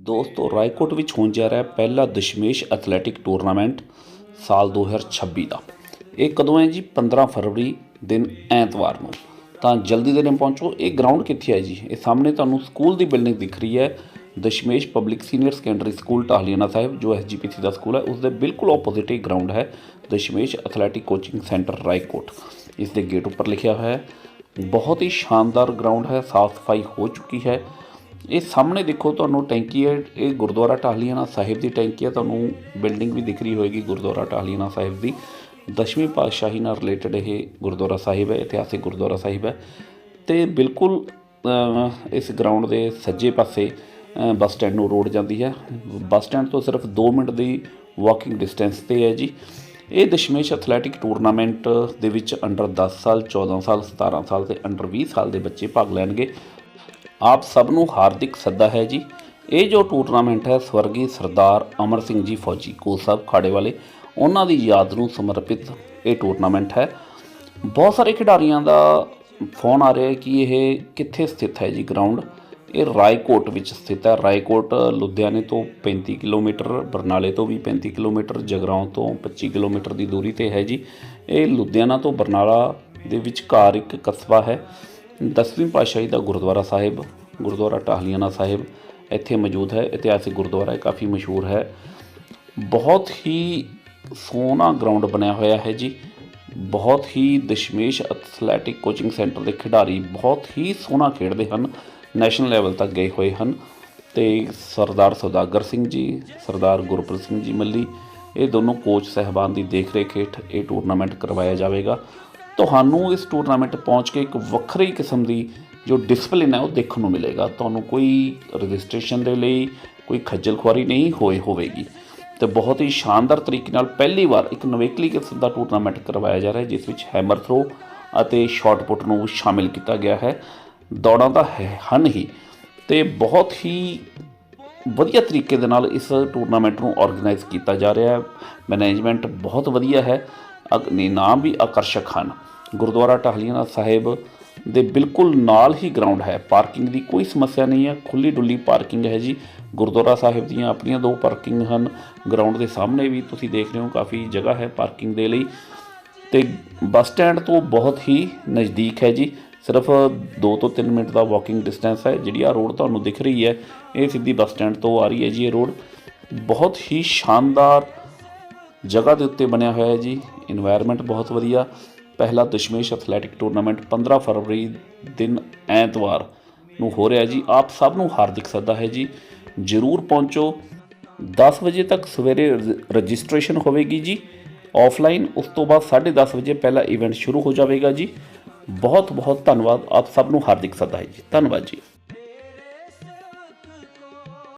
ਦੋਸਤੋ, ਰਾਏਕੋਟ ਵਿੱਚ ਹੋਣ ਜਾ ਰਿਹਾ ਪਹਿਲਾ ਦਸ਼ਮੇਸ਼ ਐਥਲੈਟਿਕ ਟੂਰਨਾਮੈਂਟ ਸਾਲ 2026 ਦਾ। ਇਹ ਕਦੋਂ ਹੈ ਜੀ? 15 ਫਰਵਰੀ ਦਿਨ ਐਤਵਾਰ ਨੂੰ। ਤਾਂ ਜਲਦੀ ਦੇ ਨਾਲ ਪਹੁੰਚੋ। ਇਹ ਗਰਾਊਂਡ ਕਿੱਥੇ ਹੈ ਜੀ? ਇਹ ਸਾਹਮਣੇ ਤੁਹਾਨੂੰ ਸਕੂਲ ਦੀ ਬਿਲਡਿੰਗ ਦਿਖ ਰਹੀ ਹੈ। Dashmesh public senior secondary school Tahliana Sahib, ਜੋ ਐਸਜੀਪੀਸੀ ਦਾ ਸਕੂਲ ਹੈ ਉਸ ਦੇ ਬਿਲਕੁਲ ਆਪੋਜ਼ਿਟ ਹੀ ਗਰਾਊਂਡ ਹੈ Dashmesh athletic coaching centre Raikot. ਇਸ ਦੇ ਗੇਟ ਉੱਪਰ ਲਿਖਿਆ ਹੋਇਆ ਹੈ, ਬਹੁਤ ਹੀ ਸ਼ਾਨਦਾਰ ਗਰਾਊਂਡ ਹੈ, ਸਾਫ਼ ਸਫ਼ਾਈ ਹੋ ਚੁੱਕੀ ਹੈ। ਇਹ ਸਾਹਮਣੇ ਦੇਖੋ ਤੁਹਾਨੂੰ ਟੈਂਕੀ ਹੈ, ਇਹ ਗੁਰਦੁਆਰਾ ਟਾਹਲੀਆਣਾ ਸਾਹਿਬ ਦੀ ਟੈਂਕੀ ਹੈ, ਤੁਹਾਨੂੰ ਬਿਲਡਿੰਗ ਵੀ ਦਿਖ ਰਹੀ ਹੋਏਗੀ ਗੁਰਦੁਆਰਾ ਟਾਹਲੀਆਣਾ ਸਾਹਿਬ ਦੀ। ਦਸਵੀਂ ਪਾਤਸ਼ਾਹੀ ਨਾਲ ਰਿਲੇਟਡ ਇਹ ਗੁਰਦੁਆਰਾ ਸਾਹਿਬ ਹੈ, ਇਤਿਹਾਸਿਕ ਗੁਰਦੁਆਰਾ ਸਾਹਿਬ ਹੈ। ਤੇ ਬਿਲਕੁਲ ਇਸ ਗਰਾਊਂਡ ਦੇ ਸੱਜੇ ਪਾਸੇ ਬੱਸ ਸਟੈਂਡ ਨੂੰ ਰੋਡ ਜਾਂਦੀ ਹੈ। ਬੱਸ ਸਟੈਂਡ ਤੋਂ ਸਿਰਫ 2 ਮਿੰਟ ਦੀ ਵਾਕਿੰਗ ਡਿਸਟੈਂਸ ਤੇ ਹੈ ਜੀ। ਇਹ ਦਸ਼ਮੇਸ਼ ਐਥਲੈਟਿਕ ਟੂਰਨਾਮੈਂਟ ਦੇ ਵਿੱਚ ਅੰਡਰ 10 ਸਾਲ 14 ਸਾਲ 17 ਸਾਲ ਤੇ ਅੰਡਰ 20 ਸਾਲ ਦੇ ਬੱਚੇ ਭਾਗ ਲੈਣਗੇ। ਆਪ ਸਭ ਨੂੰ ਹਾਰਦਿਕ ਸੱਦਾ ਹੈ ਜੀ। ਇਹ ਜੋ ਟੂਰਨਾਮੈਂਟ ਹੈ, ਸਵਰਗੀ ਸਰਦਾਰ ਅਮਰ ਸਿੰਘ ਜੀ ਫੌਜੀ ਕੋਲ ਸਾਹਿਬ ਖਾੜੇ ਵਾਲੇ, ਉਹਨਾਂ ਦੀ ਯਾਦ ਨੂੰ ਸਮਰਪਿਤ ਇਹ ਟੂਰਨਾਮੈਂਟ ਹੈ। ਬਹੁਤ ਸਾਰੇ ਖਿਡਾਰੀਆਂ ਦਾ ਫੋਨ ਆ ਰਿਹਾ ਹੈ ਕਿ ਇਹ ਕਿੱਥੇ ਸਥਿਤ ਹੈ ਜੀ ਗਰਾਊਂਡ। ਇਹ ਰਾਏਕੋਟ ਵਿੱਚ ਸਥਿਤ ਹੈ। ਰਾਏਕੋਟ, ਲੁਧਿਆਣੇ ਤੋਂ 35 ਕਿਲੋਮੀਟਰ, ਬਰਨਾਲੇ ਤੋਂ ਵੀ 35 ਕਿਲੋਮੀਟਰ, ਜਗਰਾਉਂ ਤੋਂ 25 ਕਿਲੋਮੀਟਰ ਦੀ ਦੂਰੀ ਤੇ ਹੈ ਜੀ। ਇਹ ਲੁਧਿਆਣਾ ਤੋਂ ਬਰਨਾਲਾ ਦੇ ਵਿਚਕਾਰ ਇੱਕ ਕਸਬਾ ਹੈ। ਦਸਵੀਂ ਪਾਤਸ਼ਾਹੀ ਦਾ ਗੁਰਦੁਆਰਾ ਸਾਹਿਬ, ਗੁਰਦੁਆਰਾ ਟਾਹਲੀਆਣਾ ਸਾਹਿਬ ਇੱਥੇ ਮੌਜੂਦ ਹੈ। ਇਤਿਹਾਸਿਕ ਗੁਰਦੁਆਰਾ ਹੈ ਕਾਫੀ ਮਸ਼ਹੂਰ ਹੈ। ਬਹੁਤ ਹੀ ਸੋਹਣਾ ਗਰਾਊਂਡ ਬਣਿਆ ਹੋਇਆ ਹੈ ਜੀ। ਬਹੁਤ ਹੀ ਦਸ਼ਮੇਸ਼ ਐਥਲੈਟਿਕ ਕੋਚਿੰਗ ਸੈਂਟਰ ਦੇ ਖਿਡਾਰੀ ਬਹੁਤ ਹੀ ਸੋਹਣਾ ਖੇਡਦੇ ਹਨ। ਨੈਸ਼ਨਲ ਲੈਵਲ ਤੱਕ ਗਏ ਹੋਏ ਹਨ। ਤੇ ਸਰਦਾਰ ਸੌਦਾਗਰ ਸਿੰਘ ਜੀ, ਸਰਦਾਰ ਗੁਰਪ੍ਰੀਤ ਸਿੰਘ ਜੀ ਮੱਲੀ, ਇਹ ਦੋਨੋਂ ਕੋਚ ਸਹਿਬਾਨ ਦੀ ਦੇਖ ਰੇਖ ਹੇਠ ਇਹ ਟੂਰਨਾਮੈਂਟ ਕਰਵਾਇਆ ਜਾਵੇਗਾ। ਤੁਹਾਨੂੰ ਇਸ ਟੂਰਨਾਮੈਂਟ ਪਹੁੰਚ ਕੇ ਇੱਕ ਵੱਖਰੀ ਕਿਸਮ ਦੀ ਜੋ ਡਿਸਪਲਿਨ ਹੈ ਉਹ ਦੇਖਣ ਨੂੰ ਮਿਲੇਗਾ। ਤੁਹਾਨੂੰ ਕੋਈ ਰਜਿਸਟ੍ਰੇਸ਼ਨ ਦੇ ਲਈ ਕੋਈ ਖੱਜਲ ਖੁਆਰੀ ਨਹੀਂ ਹੋਏ ਹੋਵੇਗੀ। ਤੇ ਬਹੁਤ ਹੀ ਸ਼ਾਨਦਾਰ ਤਰੀਕੇ ਨਾਲ ਪਹਿਲੀ ਵਾਰ ਇੱਕ ਨਵੇਕਲੀ ਕਿਸਮ ਦਾ ਟੂਰਨਾਮੈਂਟ ਕਰਵਾਇਆ ਜਾ ਰਿਹਾ ਹੈ, ਜਿਸ ਵਿੱਚ ਹੈਮਰ ਥਰੋ ਅਤੇ ਸ਼ਾਟ ਪੁੱਟ ਨੂੰ ਸ਼ਾਮਿਲ ਕੀਤਾ ਗਿਆ ਹੈ। ਦੌੜਾਂ ਦਾ ਹੈ- ਹਨ ਹੀ। ਤੇ ਬਹੁਤ ਹੀ ਵਧੀਆ ਤਰੀਕੇ ਦੇ ਨਾਲ ਇਸ ਟੂਰਨਾਮੈਂਟ ਨੂੰ ਆਰਗੇਨਾਈਜ਼ ਕੀਤਾ ਜਾ ਰਿਹਾ ਹੈ। ਮੈਨੇਜਮੈਂਟ ਬਹੁਤ ਵਧੀਆ ਹੈ। ਅਗ- ਇਨਾਮ ਵੀ ਆਕਰਸ਼ਕ ਹਨ। ਗੁਰਦੁਆਰਾ ਟਾਹਲੀਆਣਾ ਸਾਹਿਬ ਦੇ ਬਿਲਕੁਲ ਨਾਲ ਹੀ ਗਰਾਊਂਡ ਹੈ। ਪਾਰਕਿੰਗ ਦੀ ਕੋਈ ਸਮੱਸਿਆ ਨਹੀਂ ਹੈ। ਖੁੱਲੀ ਡੁੱਲੀ ਪਾਰਕਿੰਗ ਹੈ ਜੀ। ਗੁਰਦੁਆਰਾ ਸਾਹਿਬ ਦੀਆਂ ਆਪਣੀਆਂ ਦੋ ਪਾਰਕਿੰਗ ਹਨ। ਗਰਾਊਂਡ ਦੇ ਸਾਹਮਣੇ ਵੀ ਤੁਸੀਂ ਦੇਖ ਰਹੇ ਹੋ, ਕਾਫੀ ਜਗ੍ਹਾ ਹੈ ਪਾਰਕਿੰਗ ਦੇ ਲਈ। ਤੇ ਬੱਸ ਸਟੈਂਡ ਤੋਂ ਬਹੁਤ ਹੀ ਨਜ਼ਦੀਕ ਹੈ ਜੀ। ਸਿਰਫ 2 ਤੋਂ 3 ਮਿੰਟ ਦਾ ਵਾਕਿੰਗ ਡਿਸਟੈਂਸ ਹੈ। ਜਿਹੜੀ ਆ ਰੋਡ ਤੁਹਾਨੂੰ ਦਿਖ ਰਹੀ ਹੈ, ਇਹ ਸਿੱਧੀ ਬੱਸ ਸਟੈਂਡ ਤੋਂ ਆ ਰਹੀ ਹੈ ਜੀ ਇਹ ਰੋਡ ਬਹੁਤ ਹੀ ਸ਼ਾਨਦਾਰ ਜਗ੍ਹਾ ਦੇ ਉੱਤੇ ਬਣਿਆ ਹੋਇਆ ਹੈ ਜੀ। এনवायरमेंट ਬਹੁਤ ਵਧੀਆ। ਪਹਿਲਾ ਦਸ਼ਮੇਸ਼ ਐਥਲੈਟਿਕ ਟੂਰਨਾਮੈਂਟ 15 ਫਰਵਰੀ ਦਿਨ ਐਤਵਾਰ ਨੂੰ ਹੋ ਰਿਹਾ ਜੀ। ਆਪ ਸਭ ਨੂੰ ਹਾਰਦਿਕ ਸੱਦਾ ਹੈ ਜੀ। ਜ਼ਰੂਰ ਪਹੁੰਚੋ। 10 ਵਜੇ ਤੱਕ ਸਵੇਰੇ ਰਜਿਸਟ੍ਰੇਸ਼ਨ ਹੋਵੇਗੀ ਜੀ। ਆਫਲਾਈਨ ਉਸ ਤੋਂ ਬਾਅਦ 10:30 ਵਜੇ ਪਹਿਲਾ ਇਵੈਂਟ ਸ਼ੁਰੂ ਹੋ ਜਾਵੇਗਾ ਜੀ। ਬਹੁਤ ਬਹੁਤ ਧੰਨਵਾਦ। ਆਪ ਸਭ ਨੂੰ ਹਾਰਦਿਕ ਸੱਦਾ ਹੈ ਜੀ। ਧੰਨਵਾਦ ਜੀ।